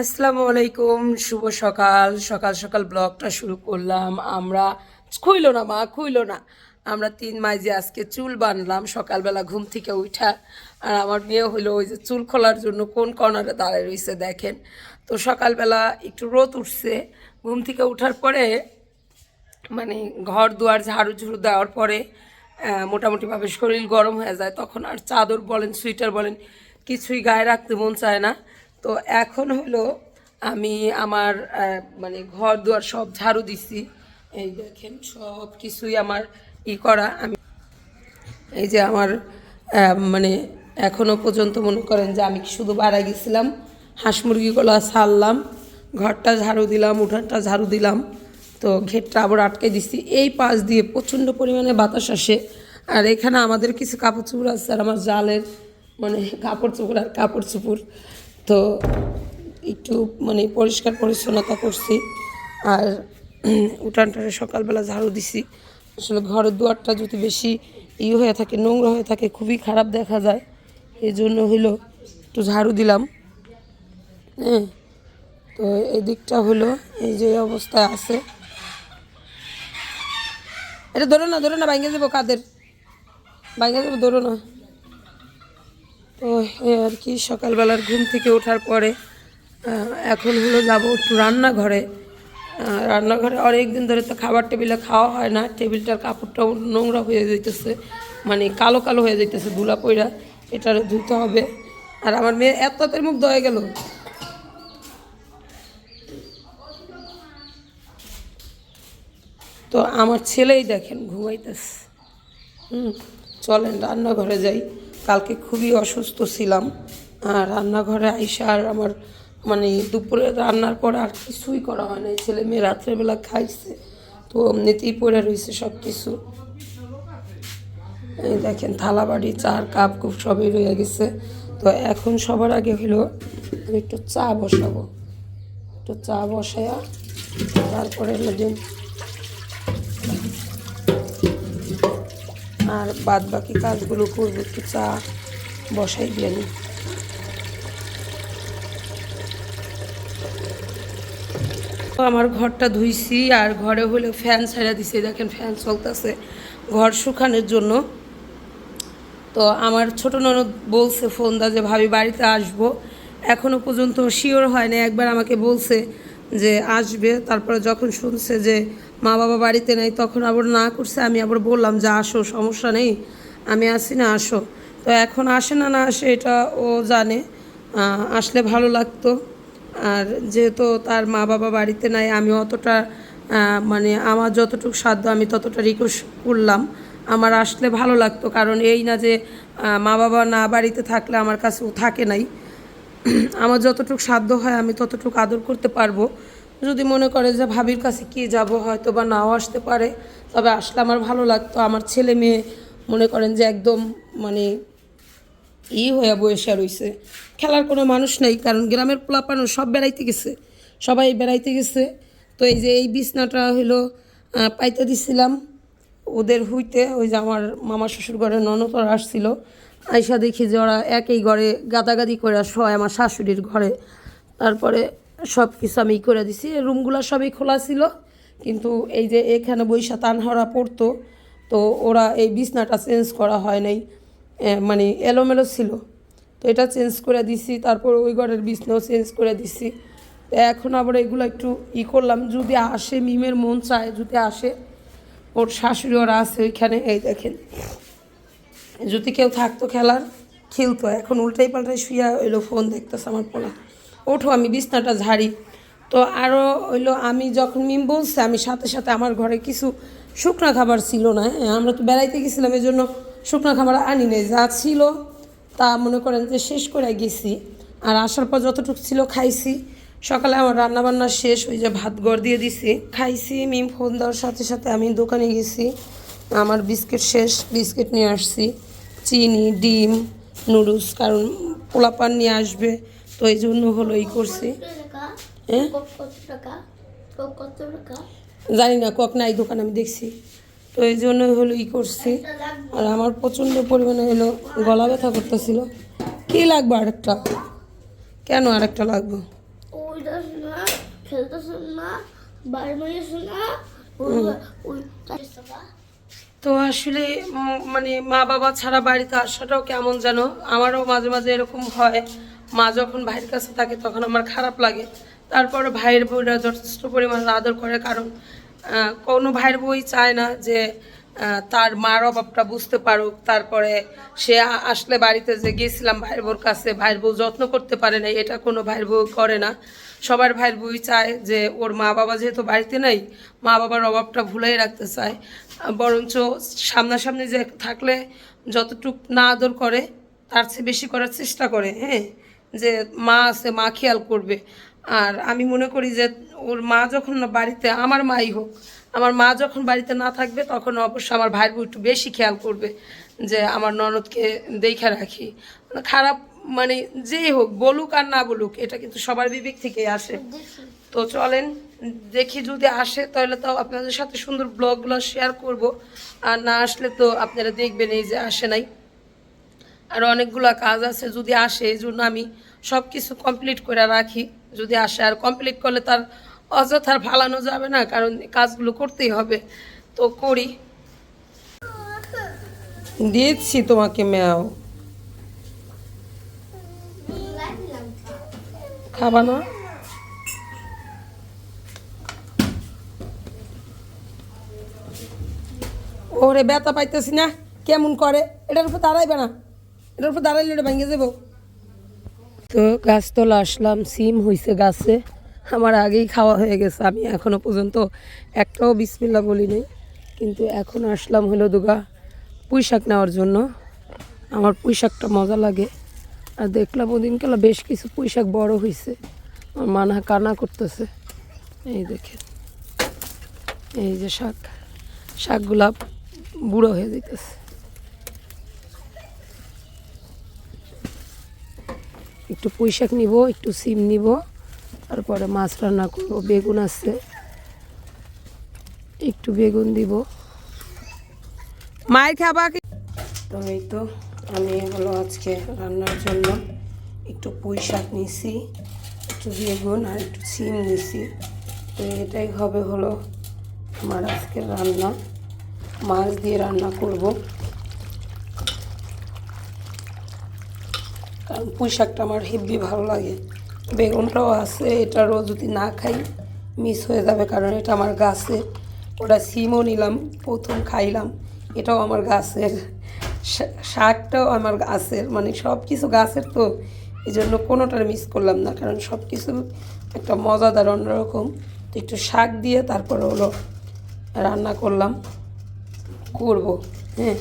আসসালামু আলাইকুম, শুভ সকাল। সকাল সকাল ব্লগটা শুরু করলাম। আমরা, খুইল না মা, খুইল না। আমরা তিন মাইজে আজকে চুল বানলাম, সকালবেলা ঘুম থেকে উঠা, আর আমার মেয়ে হলো ওই যে চুল খোলার জন্য কোন কর্নারে দাঁড়ায় রয়েছে দেখেন। তো সকালবেলা একটু রোদ উঠছে। ঘুম থেকে উঠার পরে মানে ঘর দুয়ার ঝাড়ু ঝুড়ু দেওয়ার পরে মোটামুটিভাবে শরীর গরম হয়ে যায়। তখন আর চাদর বলেন, সোয়েটার বলেন, কিছুই গায়ে রাখতে মন চায় না। তো এখন হলো আমি আমার মানে ঘর দুয়ার সব ঝাড়ু দিছি। এই দেখেন সব কিছুই আমার ই করা। আমি এই যে আমার মানে এখনও পর্যন্ত মনে করেন যে আমি শুধু বাড়া গেছিলাম, হাঁস মুরগিগুলো ছাড়লাম, ঘরটা ঝাড়ু দিলাম, উঠানটা ঝাড়ু দিলাম, তো ঘেরটা আবার আটকে দিছি। এই পাশ দিয়ে প্রচণ্ড পরিমাণে বাতাস আসে। আর এখানে আমাদের কিছু কাপড় চোপড় আছে, আর আমার জালের মানে কাপড় চোপড় আর কাপড় চোপড়। তো একটু মানে পরিষ্কার পরিচ্ছন্নতা করছি। আর উঠানটারে সকালবেলা ঝাড়ু দিছি। আসলে ঘরের দুয়ারটা যদি বেশি ই হয়ে থাকে, নোংরা হয়ে থাকে, খুবই খারাপ দেখা যায়। এই জন্য হইল একটু ঝাড়ু দিলাম। হ্যাঁ তো এই দিকটা হলো এই যে অবস্থায় আছে। এটা ধরো না ধরো না ভাঙে যাব কাদের? ভাঙে দেবো ধরো না। তো আর কি, সকালবেলার ঘুম থেকে ওঠার পরে এখন হলো যাব একটু রান্নাঘরে। রান্নাঘরে অনেক দিন ধরে তো খাবার টেবিলে খাওয়া হয় না, টেবিলটার কাপড়টাও নোংরা হয়ে যাইতেছে মানে কালো কালো হয়ে যাইতেছে, ধুলা পইরা এটারে ধুতে হবে। আর আমার মেয়ে এত তাড়াতাড়ি মুখ দয়ে গেল। তো আমার ছেলেই দেখেন, ঘুমাইতেছে। হুম, চলেন রান্নাঘরে যাই। কালকে খুবই অসুস্থ ছিলাম। আর রান্নাঘরে আইসা আর আমার মানে দুপুরে রান্নার পর আর কিছুই করা হয় না ছেলে মেয়ে রাত্রেবেলা খাইছে, তো এমনিতেই পড়ে রয়েছে সব কিছু এই দেখেন, থালা বাড়ি চার কাপ কুপ সবই রয়ে গেছে। তো এখন সবার আগে হলো আমি একটু চা বসাবো। একটু চা বসায়া তারপরে হলো আর বাদ বাকি কাজগুলো করব, একটু চা বসাই দিয়ে তো আমার ঘরটা ধুইছি আর ঘরে হলে ফ্যান ছাড়া দিছে, দেখেন ফ্যান চলতেছে ঘর শুকানোর জন্য। তো আমার ছোট ননদ বলছে ফোন দা যে, ভাবি বাড়িতে আসব। এখনও পর্যন্ত শিওর হয় না একবার আমাকে বলছে যে, আসবে। তারপরে যখন শুনছে যে মা বাবা বাড়িতে নেই, তখন আবার না করছে, আমি আবার বললাম যে আসো, সমস্যা নেই, আমি আসি না, আসো। তো এখন আসে না না আসে, এটা ও জানে আসলে ভালো লাগতো। আর যেহেতু তার মা বাবা বাড়িতে নাই, আমি অতটা মানে আমার যতটুকু সাধ্য, আমি ততটা রিকোয়েস্ট করলাম। আমার আসলে ভালো লাগতো, কারণ এই না যে মা বাবা না বাড়িতে থাকলে আমার কাছে থাকে নাই। আমার যতটুকু সাধ্য হয়, আমি ততটুকু আদর করতে পারব। যদি মনে করে যে ভাবির কাছে কি যাব হয়তো বা নাও আসতে পারে, তবে আসলে আমার ভালো লাগতো। আমার ছেলে মেয়ে মনে করেন যে একদম মানে ই হয়ে বসে রইছে। খেলার কোনো মানুষ নেই, কারণ গ্রামের পোলাপানো সব বেড়াইতে গেছে, সবাই বেড়াইতে গেছে। তো এই যে এই বিছনাটা হলো পাইতে দিছিলাম। ওদের হইতে ওই যে আমার মামা শ্বশুর ঘরে ননদরা আসছিল, আইসা দেখি যে ওরা একই ঘরে গাদাগাদি করে শোয় আমার শাশুড়ির ঘরে। তারপরে সব কিছু আমি করে দিছি। রুমগুলো সবই খোলা ছিল। কিন্তু এই যে এখানে বৈশা তানহরা পড়তো, তো ওরা এই বিছনাটা চেঞ্জ করা হয় নাই। মানে এলোমেলো ছিল। তো এটা চেঞ্জ করে দিছি, তারপর ওই ঘরের বিছনাও চেঞ্জ করে দিছি। তো এখন আবার এগুলো একটু ই করলাম। যদি আসে, মিমের মন চায় যদি আসে, ওর শাশুড়ি ওরা আছে ওইখানে, এই দেখেন। যদি কেউ থাকতো খেলার, খেলতো। এখন উল্টাই পাল্টাই শুয়ে হইল ফোন দেখতেছে আমার পোলা ওঠো, আমি বিছনাটা ঝাড়ি। তো আরও হইল, আমি যখন মিম বলছে, আমি সাথে সাথে আমার ঘরে কিছু শুকনা খাবার ছিল না হ্যাঁ আমরা তো বেড়াইতে গেছিলাম এই জন্য শুকনো খাবার আনি নাই। যা ছিল তা মনে করেন যে শেষ করে গেছি। আর আসার পর যতটুকু ছিল খাইছি। সকালে আমার রান্নাবান্না শেষ, ওই যে ভাত গড় দিয়ে দিছি। খাইছি মিম ফোন দেওয়ার সাথে সাথে আমি দোকানে গেছি। আমার বিস্কিট শেষ, বিস্কিট নিয়ে আসছি। চিনি, ডিম, নুডলস, কারণ পোলাপান নিয়ে আসবে। তো এই জন্য হলো এই করছি। হ্যাঁ জানি না কক নাই দোকান আমি দেখছি। তো এই জন্য হলো ই করছি। আর আমার প্রচণ্ড পরিমাণে হলো গলা ব্যথা করতেছিল। কি লাগবে আরেকটা? কেন আরেকটা লাগবে? ওই চার টাকা তো আসলে মানে মা বাবা ছাড়া বাড়িতে আসাটাও কেমন যেন? আমারও মাঝে মাঝে এরকম হয়। মা যখন ভাইয়ের কাছে থাকে তখন আমার খারাপ লাগে। তারপরে ভাইয়ের বউরা যথেষ্ট পরিমাণে আদর করে কারণ কোনো ভাইয়ের বই চায় না যে তার মার অভাবটা বুঝতে পারুক। তারপরে সে আসলে বাড়িতে যে গেছিলাম ভাইয়ের বউর কাছে, ভাইয়ের বউ যত্ন করতে পারে না এটা কোনো ভাইয়ের বউ করে না। সবার ভাইয়ের বই চায় যে, ওর মা বাবা যেহেতু বাড়িতে নেই মা বাবার অভাবটা ভুলেই রাখতে চায়। বরঞ্চ সামনাসামনি যে থাকলে যতটুক না আদর করে, তার চেয়ে বেশি করার চেষ্টা করে হ্যাঁ। যে মা আছে, মা খেয়াল করবে। আর আমি মনে করি যে ওর মা যখন বাড়িতে, আমার মাই হোক, আমার মা যখন বাড়িতে না থাকবে, তখন অবশ্যই আমার ভাইয়ের বউ একটু বেশি খেয়াল করবে যে আমার ননদকে দেখে রাখি। খারাপ মানে যেই হোক, বলুক আর না বলুক, এটা কিন্তু সবার বিবেক থেকেই আসে। তো চলেন, দেখি যদি আসে, তাহলে তো আপনাদের সাথে সুন্দর ব্লগগুলো শেয়ার করব। আর না আসলে তো আপনারা দেখবেন এই যে আসে নাই। আর অনেকগুলো কাজ আছে, যদি আসে, এই জন্য আমি সব কিছু কমপ্লিট করে রাখি। যদি আসে আর কমপ্লিট করলে তার অযথার ফালানো যাবে না, কারণ কাজগুলো করতেই হবে। তো করি। দিয়েছি তোমাকে, ম্যাও। খাবা না? ওরে ব্যথা পাইতেছি না, কেমন করে? এটার উপর দাঁড়াইবে না। এটার উপর দাঁড়াইলে এটা ভেঙে যাব। তো গাছতলা আসলাম, সিম হইছে গাছে। আমার আগেই খাওয়া হয়ে গেছে, আমি এখনও পর্যন্ত একটাও বিসমিল্লা বলি নাই। কিন্তু এখন আসলাম হলো দুগা পুঁই শাক নেওয়ার জন্য। আমার পুঁই শাকটা মজা লাগে। আর দেখলাম ওদিন কেলা বেশ কিছু পুঁই শাক বড় হয়েছে আমার মানা কানা করতেছে। এই দেখেন, এই যে শাক, শাকগুলা বুড়ো হয়ে যেতেছে একটু পুঁই শাক নিব একটু সিম নিব তারপরে মাছ রান্না করব। বেগুন আছে একটু বেগুন দিব। মায়ের খাবা কি? তো এই তো আমি হলো আজকে রান্নার জন্য একটু পুঁই শাক নিছি একটু বেগুন আর একটু সিম নিছি। তো এটাই হবে হলো আমার আজকের রান্না। মাছ দিয়ে রান্না করব। কারণ পুঁই শাকটা আমার হেব্বি ভালো লাগে। বেগুনটাও আছে, এটারও যদি না খাই মিস হয়ে যাবে কারণ এটা আমার গাছে। ওটা সিমও নিলাম, প্রথম খাইলাম, এটাও আমার গাছের। শাকটাও আমার গাছের মানে সব কিছু গাছের তো এই জন্য কোনোটার মিস করলাম না, কারণ সব কিছু একটা মজাদার অন্যরকম। তো একটু শাক দিয়ে তারপরে হলো রান্না করলাম, করব হ্যাঁ।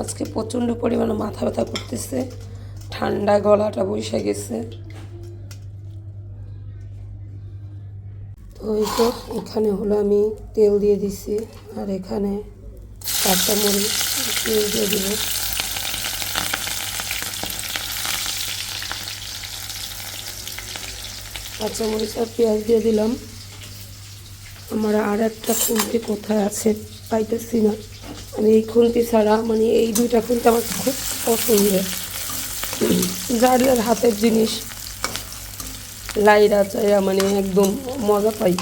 আজকে প্রচণ্ড পরিমাণে মাথা ব্যথা করতেছে। ঠান্ডা গলাটা বসে গেছে। তো এই তো এখানে হলো আমি তেল দিয়ে দিছি, আর এখানে কাঁচা মরিচ তেল দিয়ে দিব। কাঁচা মরিচ আর পেঁয়াজ দিয়ে দিলাম। আমার আর একটা খুন্তি কোথায় আছে পাইতেছি না। আমি এই খুন্তি ছাড়া মানে এই দুইটা খুন্তি আমার খুব পছন্দের। যার হাতের জিনিস। লাইরা চাইরা মানে একদম মজা পাই।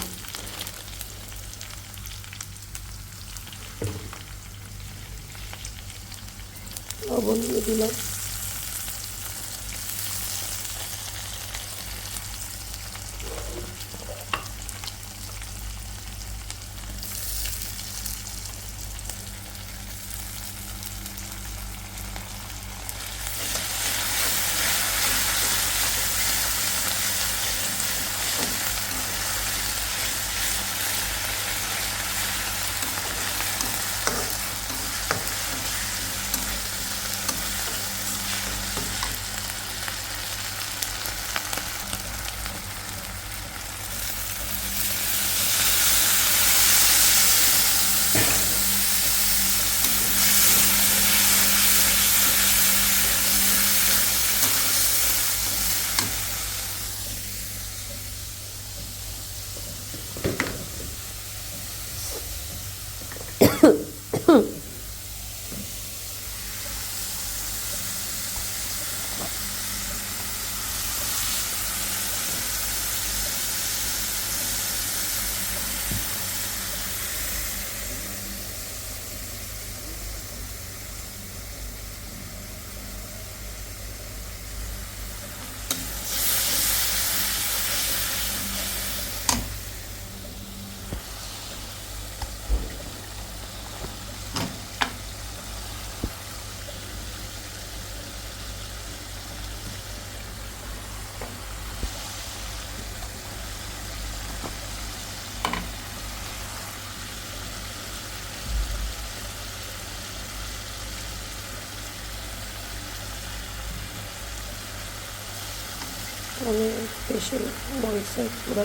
আমি বেশি মরিচের পুরো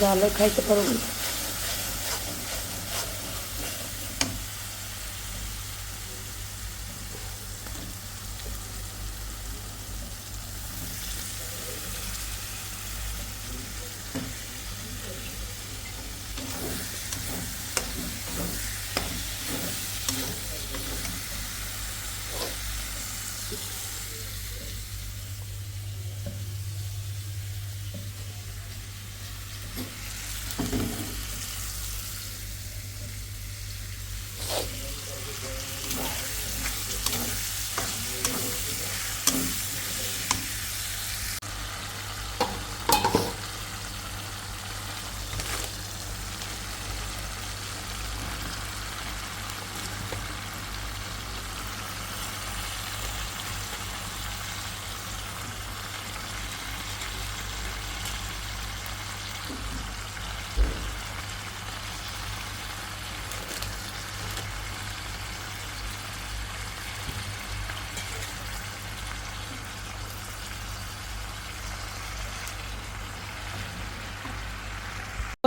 জালে খাইতে পারব না।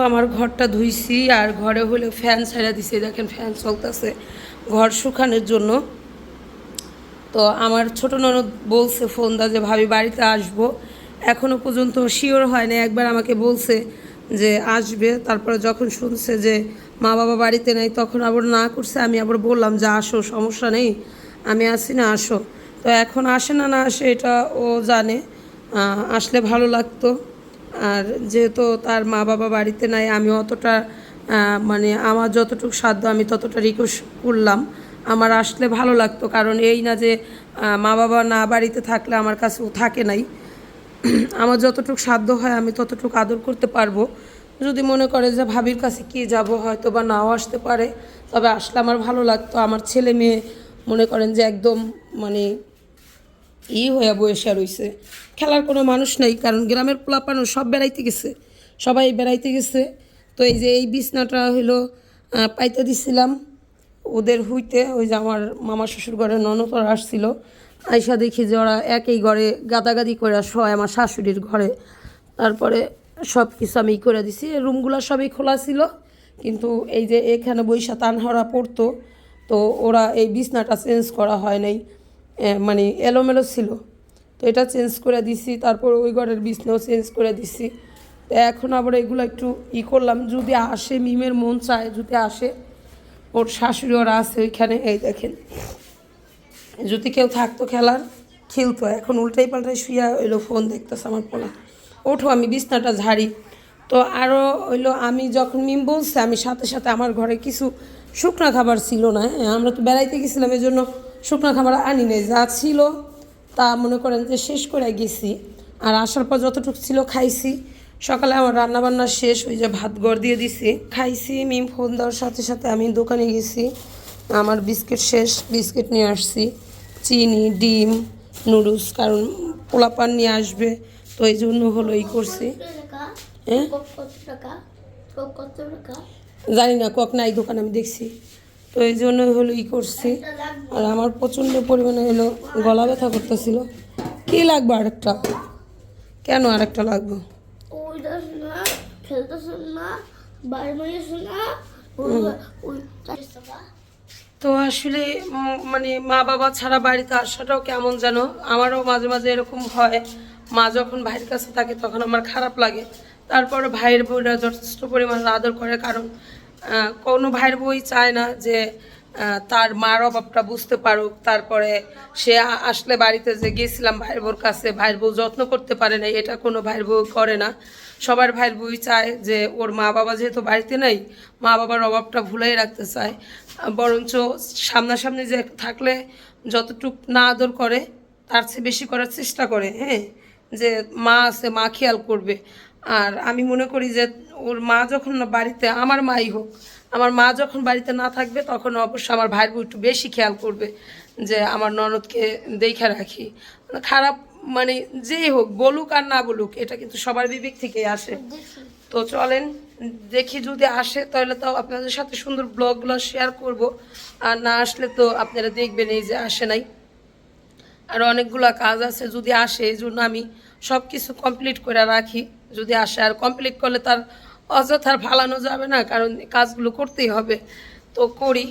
আমার ঘরটা ধুইছি আর ঘরে হলে ফ্যান ছাড়া দিছে, দেখেন ফ্যান চলতেছে ঘর শুকানোর জন্য। তো আমার ছোট ননদ বলছে ফোন দা যে, ভাবি, বাড়িতে আসব। এখনও পর্যন্ত শিওর হয় না একবার আমাকে বলছে যে, আসবে। তারপরে যখন শুনছে যে, মা বাবা বাড়িতে নেই, তখন আবার না করছে। আমি আবার বললাম যে, আসো, সমস্যা নেই। আমি আসি না, আসো। তো এখন আসে না না আসে, এটা ও জানে। আসলে ভালো লাগতো। আর যেহেতু তার মা বাবা বাড়িতে নাই, আমি অতটা মানে আমার যতটুকু সাধ্য আমি ততটা রিকোয়েস্ট করলাম। আমার আসলে ভালো লাগতো, কারণ এই না যে মা বাবা না বাড়িতে থাকলে আমার কাছে থাকে নাই। আমার যতটুকু সাধ্য হয় আমি ততটুকু আদর করতে পারব। যদি মনে করে যে ভাবির কাছে কি যাব হয়তো বা নাও আসতে পারে। তবে আসলে আমার ভালো লাগতো। আমার ছেলে মেয়ে মনে করেন যে একদম মানে ই হয়ে বসে রইছে খেলার কোনো মানুষ নেই কারণ গ্রামের পোলাপানো সব বেড়াইতে গেছে। সবাই বেড়াইতে গেছে। তো এই যে এই বিছনাটা আহ, পাইতে দিছিলাম। ওদের হইতে ওই যে আমার মামা শ্বশুর ঘরে ননদরা আসছিল। আইসা দেখি যে ওরা একই ঘরে গাদাগাদি করে শোয় আমার শাশুড়ির ঘরে। তারপরে সব কিছু আমি করে দিছি। রুমগুলো সবই খোলা ছিল। কিন্তু এই যে এখানে বৈশা তানহরা পড়তো তো ওরা এই বিছনাটা চেঞ্জ করা হয় নাই। মানে এলোমেলো ছিল। তো এটা চেঞ্জ করে দিছি, তারপর ওই ঘরের বিছনাও চেঞ্জ করে দিছি। তো এখন আবার এগুলো একটু ই করলাম, যদি আসে, মিমের মন চায় যদি আসে, ওর শাশুড়ি ওরা আছে ওইখানে, এই দেখেন। যদি কেউ থাকতো খেলার, খেলতো, এখন উল্টাই পাল্টাই শুয়া হইল ফোন দেখতেছে আমার পোলা। ওঠো, আমি বিছনাটা ঝাড়ি। তো আরও হইল, আমি যখন মিম বলছে, আমি সাথে সাথে আমার ঘরে কিছু শুকনা খাবার ছিল না হ্যাঁ? আমরা তো বেড়াইতে গেছিলাম এই জন্য শুকনা খাবার আনি নাই। যা ছিল তা মনে করেন যে শেষ করে গেছি। আর আসার পর যতটুকু ছিল খাইছি। সকালে আমার রান্না বান্না শেষ ওই যে ভাত গড় দিয়ে দিছি। খাইছি মিম ফোন দেওয়ার সাথে সাথে আমি দোকানে গেছি। আমার বিস্কিট শেষ বিস্কিট নিয়ে আসছি। চিনি ডিম নুডলস কারণ পোলাপান নিয়ে আসবে তো এই জন্য হলো এই করছি। হ্যাঁ? জানি না, কক নাই, দোকান আমি দেখছি। তো এই জন্য হলো ই করছি। আর আমার প্রচণ্ড পরিমাণে হলো গলা ব্যথা করতেছিল। কি লাগবে আরেকটা? কেন লাগবে? ওই চালিশ টাকা তো আসলে মানে মা বাবা ছাড়া বাড়িতে আসাটাও কেমন যেন? আমারও মাঝে মাঝে এরকম হয়। মা যখন ভাইয়ের কাছে থাকে তখন আমার খারাপ লাগে। তারপরে ভাইয়ের বউরা যথেষ্ট পরিমাণ আদর করে, কারণ কোনো ভাইয়ের বই চায় না যে তার মার অভাবটা বুঝতে পারুক, তারপরে সে আসলে বাড়িতে যে গেছিলাম ভাইয়ের বউর কাছে, ভাইয়ের বউ যত্ন করতে পারে না এটা কোনো ভাইয়ের বউ করে না। সবার ভাইয়ের বই চায় যে, ওর মা বাবা যেহেতু বাড়িতে নেই মা বাবার অভাবটা ভুলেই রাখতে চায়। বরঞ্চ সামনাসামনি যে থাকলে যতটুক না আদর করে, তার চেয়ে বেশি করার চেষ্টা করে হ্যাঁ? যে মা আছে, মা খেয়াল করবে। আর আমি মনে করি যে ওর মা যখন বাড়িতে, আমার মাই হোক, আমার মা যখন বাড়িতে না থাকবে, তখন অবশ্য আমার ভাইয়ের বউ একটু বেশি খেয়াল করবে যে আমার ননদকে দেখে রাখি। খারাপ মানে যেই হোক, বলুক আর না বলুক, এটা কিন্তু সবার বিবেক থেকেই আসে। তো চলেন, দেখি যদি আসে, তাহলে তো আপনাদের সাথে সুন্দর ব্লগগুলো শেয়ার করব। আর না আসলে তো আপনারা দেখবেন এই যে আসে নাই। আর অনেকগুলো কাজ আছে, যদি আসে, এই জন্য আমি সব কিছু কমপ্লিট করে রাখি। যদি আসে, আর কমপ্লিট করলে তার অযথার ফালানো যাবে না, কারণ কাজগুলো করতেই হবে। তো করি।